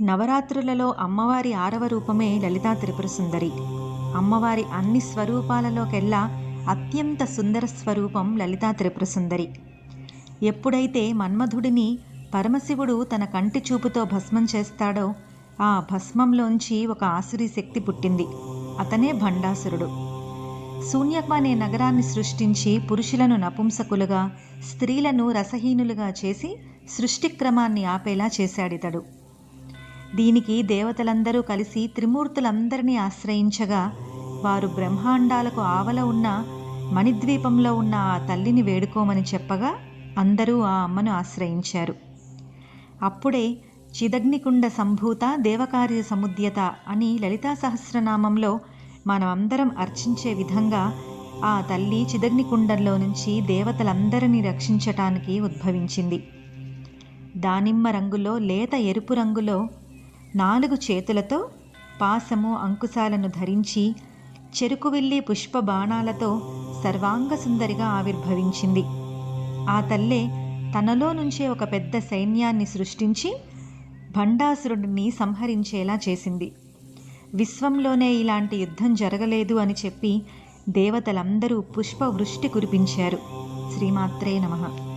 నవరాత్రులలో అమ్మవారి ఆరవ రూపమే లలితా త్రిపుర సుందరి. అమ్మవారి అన్ని స్వరూపాలలోకెల్లా అత్యంత సుందర స్వరూపం లలితా త్రిపుర సుందరి. ఎప్పుడైతే మన్మధుడిని పరమశివుడు తన కంటి చూపుతో భస్మం చేస్తాడో ఆ భస్మంలోంచి ఒక ఆసురి శక్తి పుట్టింది. అతనే భండాసురుడు. శూన్యకం అనే నగరాన్ని సృష్టించి పురుషులను నపుంసకులుగా స్త్రీలను రసహీనులుగా చేసి సృష్టి క్రమాన్ని ఆపేలా చేశాడితడు. దీనికి దేవతలందరూ కలిసి త్రిమూర్తులందరినీ ఆశ్రయించగా వారు బ్రహ్మాండాలకు ఆవల ఉన్న మణిద్వీపంలో ఉన్న ఆ తల్లిని వేడుకోమని చెప్పగా అందరూ ఆ అమ్మను ఆశ్రయించారు. అప్పుడే చిదగ్నికుండ సంభూత దేవకార్య సముద్యత అని లలితా సహస్రనామంలో మనమందరం అర్చించే విధంగా ఆ తల్లి చిదగ్నికుండంలో నుంచి దేవతలందరినీ రక్షించటానికి ఉద్భవించింది. దానిమ్మ రంగులో లేత ఎరుపు రంగులో నాలుగు చేతులతో పాసము అంకుశాలను ధరించి చెరుకువిల్లి పుష్ప బాణాలతో సర్వాంగ సుందరిగా ఆవిర్భవించింది. ఆ తల్లే తనలో నుంచే ఒక పెద్ద సైన్యాన్ని సృష్టించి భండాసురుడిని సంహరించేలా చేసింది. విశ్వంలోనే ఇలాంటి యుద్ధం జరగలేదు అని చెప్పి దేవతలందరూ పుష్పవృష్టి కురిపించారు. శ్రీమాత్రే నమః.